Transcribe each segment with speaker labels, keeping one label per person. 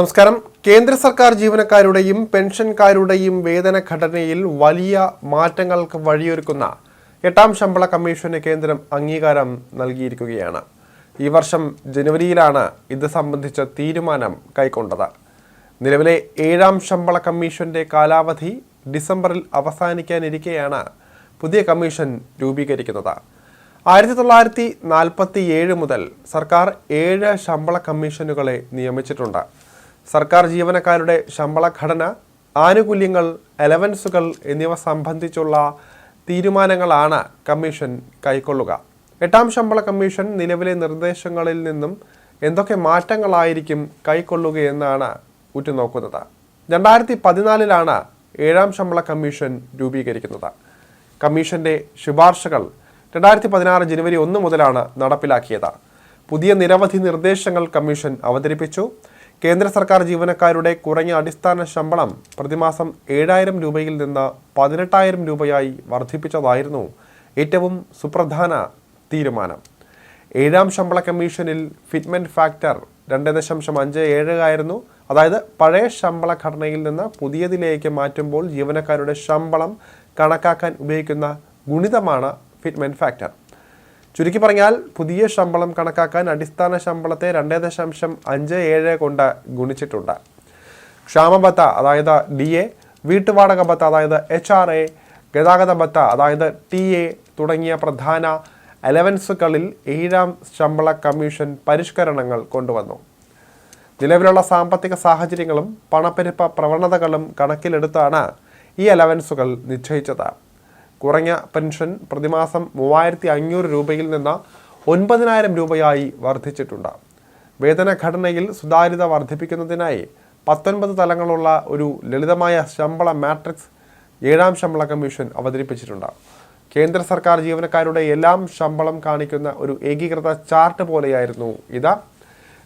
Speaker 1: നമസ്കാരം. കേന്ദ്ര സർക്കാർ ജീവനക്കാരുടെയും പെൻഷൻകാരുടെയും വേതന ഘടനയിൽ വലിയ മാറ്റങ്ങൾക്ക് വഴിയൊരുക്കുന്ന എട്ടാം ശമ്പള കമ്മീഷന് കേന്ദ്രം അംഗീകാരം നൽകിയിരിക്കുകയാണ്. ഈ വർഷം ജനുവരിയിലാണ് ഇത് സംബന്ധിച്ച തീരുമാനം കൈക്കൊണ്ടത്. നിലവിലെ ഏഴാം ശമ്പള കമ്മീഷന്റെ കാലാവധി ഡിസംബറിൽ അവസാനിക്കാനിരിക്കെയാണ് പുതിയ കമ്മീഷൻ രൂപീകരിക്കുന്നത്. ആയിരത്തി തൊള്ളായിരത്തി നാൽപ്പത്തി ഏഴ് മുതൽ സർക്കാർ ഏഴ് ശമ്പള കമ്മീഷനുകളെ നിയമിച്ചിട്ടുണ്ട്. സർക്കാർ ജീവനക്കാരുടെ ശമ്പള ഘടന ആനുകൂല്യങ്ങൾ അലവൻസുകൾ എന്നിവ സംബന്ധിച്ചുള്ള തീരുമാനങ്ങളാണ് കമ്മീഷൻ കൈക്കൊള്ളുക. എട്ടാം ശമ്പള കമ്മീഷൻ നിലവിലെ നിർദ്ദേശങ്ങളിൽ നിന്നും എന്തൊക്കെ മാറ്റങ്ങളായിരിക്കും കൈക്കൊള്ളുകയെന്നാണ് ഉറ്റുനോക്കുന്നത്. രണ്ടായിരത്തി പതിനാലിലാണ് ഏഴാം ശമ്പള കമ്മീഷൻ രൂപീകരിക്കുന്നത്. കമ്മീഷന്റെ ശുപാർശകൾ രണ്ടായിരത്തി പതിനാറ് ജനുവരി ഒന്ന് മുതലാണ് നടപ്പിലാക്കിയത്. പുതിയ നിരവധി നിർദ്ദേശങ്ങൾ കമ്മീഷൻ അവതരിപ്പിച്ചു. കേന്ദ്ര സർക്കാർ ജീവനക്കാരുടെ കുറഞ്ഞ അടിസ്ഥാന ശമ്പളം പ്രതിമാസം ഏഴായിരം രൂപയിൽ നിന്ന് പതിനെട്ടായിരം രൂപയായി വർദ്ധിപ്പിച്ചതായിരുന്നു ഏറ്റവും സുപ്രധാന തീരുമാനം. ഏഴാം ശമ്പള കമ്മീഷനിൽ ഫിറ്റ്മെന്റ് ഫാക്ടർ രണ്ട് ദശാംശം അഞ്ച് ഏഴ് ആയിരുന്നു. അതായത് പഴയ ശമ്പള ഘടനയിൽ നിന്ന് പുതിയതിലേക്ക് മാറ്റുമ്പോൾ ജീവനക്കാരുടെ ശമ്പളം കണക്കാക്കാൻ ഉപയോഗിക്കുന്ന ഗുണിതമാണ് ഫിറ്റ്മെന്റ് ഫാക്ടർ. ചുരുക്കി പറഞ്ഞാൽ പുതിയ ശമ്പളം കണക്കാക്കാൻ അടിസ്ഥാന ശമ്പളത്തെ രണ്ടേ ദശാംശം അഞ്ച് ഏഴ് കൊണ്ട് ഗുണിച്ചിട്ടുണ്ട്. ക്ഷാമബത്ത അതായത് ഡി എ വീട്ടുവാടക ബത്ത അതായത് എച്ച് ആർ എ ഗതാഗത ബത്ത അതായത് ടി എ തുടങ്ങിയ പ്രധാന അലവൻസുകളിൽ ഏഴാം ശമ്പള കമ്മീഷൻ പരിഷ്കരണങ്ങൾ കൊണ്ടുവന്നു. നിലവിലുള്ള സാമ്പത്തിക സാഹചര്യങ്ങളും പണപ്പെരുപ്പ പ്രവണതകളും കണക്കിലെടുത്താണ് ഈ അലവൻസുകൾ നിശ്ചയിച്ചത്. കുറഞ്ഞ പെൻഷൻ പ്രതിമാസം മൂവായിരത്തി അഞ്ഞൂറ് രൂപയിൽ നിന്ന് ഒൻപതിനായിരം രൂപയായി വർദ്ധിച്ചിട്ടുണ്ട്. വേതനഘടനയിൽ സുതാര്യത വർദ്ധിപ്പിക്കുന്നതിനായി പത്തൊൻപത് തലങ്ങളുള്ള ഒരു ലളിതമായ ശമ്പള മാട്രിക്സ് ഏഴാം ശമ്പള കമ്മീഷൻ അവതരിപ്പിച്ചിട്ടുണ്ട്. കേന്ദ്ര സർക്കാർ ജീവനക്കാരുടെ എല്ലാം ശമ്പളം കാണിക്കുന്ന ഒരു ഏകീകൃത ചാർട്ട് പോലെയായിരുന്നു ഇത്.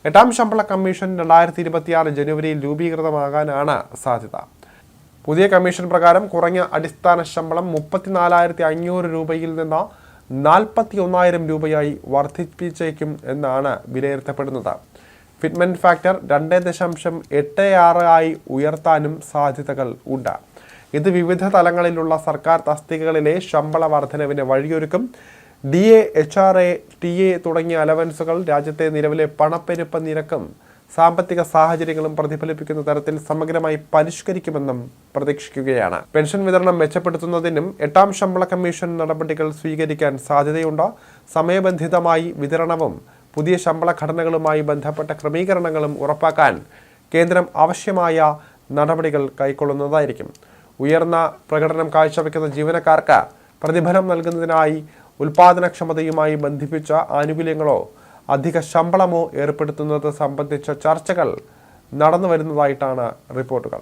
Speaker 1: എട്ടാം ശമ്പള കമ്മീഷൻ രണ്ടായിരത്തി ഇരുപത്തിയാറ് ജനുവരിയിൽ രൂപീകൃതമാകാനാണ് സാധ്യത. പുതിയ കമ്മീഷൻ പ്രകാരം കുറഞ്ഞ അടിസ്ഥാന ശമ്പളം മുപ്പത്തിനാലായിരത്തി അഞ്ഞൂറ് രൂപയിൽ നിന്ന് നാൽപ്പത്തി ഒന്നായിരം രൂപയായി വർദ്ധിപ്പിച്ചേക്കും എന്നാണ് വിലയിരുത്തപ്പെടുന്നത്. ഫിറ്റ്മെന്റ് ഫാക്ടർ രണ്ട് ദശാംശം എട്ട് ആറ് ആയി ഉയർത്താനും സാധ്യതകൾ ഉണ്ട്. ഇത് വിവിധ തലങ്ങളിലുള്ള സർക്കാർ തസ്തികകളിലെ ശമ്പള വർധനവിന് വഴിയൊരുക്കും. D A H R A T A തുടങ്ങിയ അലവൻസുകൾ രാജ്യത്തെ നിലവിലെ പണപ്പെരുപ്പ നിരക്കും സാമ്പത്തിക സാഹചര്യങ്ങളും പ്രതിഫലിപ്പിക്കുന്ന തരത്തിൽ സമഗ്രമായി പരിഷ്കരിക്കുമെന്നും പ്രതീക്ഷിക്കുകയാണ്. പെൻഷൻ വിതരണം മെച്ചപ്പെടുത്തുന്നതിനും എട്ടാം ശമ്പള കമ്മീഷൻ നടപടികൾ സ്വീകരിക്കാൻ സാധ്യതയുണ്ട്. സമയബന്ധിതമായി വിതരണവും പുതിയ ശമ്പള ഘടനകളുമായി ബന്ധപ്പെട്ട ക്രമീകരണങ്ങളും ഉറപ്പാക്കാൻ കേന്ദ്രം ആവശ്യമായ നടപടികൾ കൈക്കൊള്ളുന്നതായിരിക്കും. ഉയർന്ന പ്രകടനം കാഴ്ചവെക്കുന്ന ജീവനക്കാർക്ക് പ്രതിഫലം നൽകുന്നതിനായി ഉൽപാദനക്ഷമതയുമായി ബന്ധിപ്പിച്ച ആനുകൂല്യങ്ങളോ അധിക ശമ്പളമോ ഏർപ്പെടുത്തുന്നത് സംബന്ധിച്ച ചർച്ചകൾ നടന്നു വരുന്നതായിട്ടാണ് റിപ്പോർട്ടുകൾ.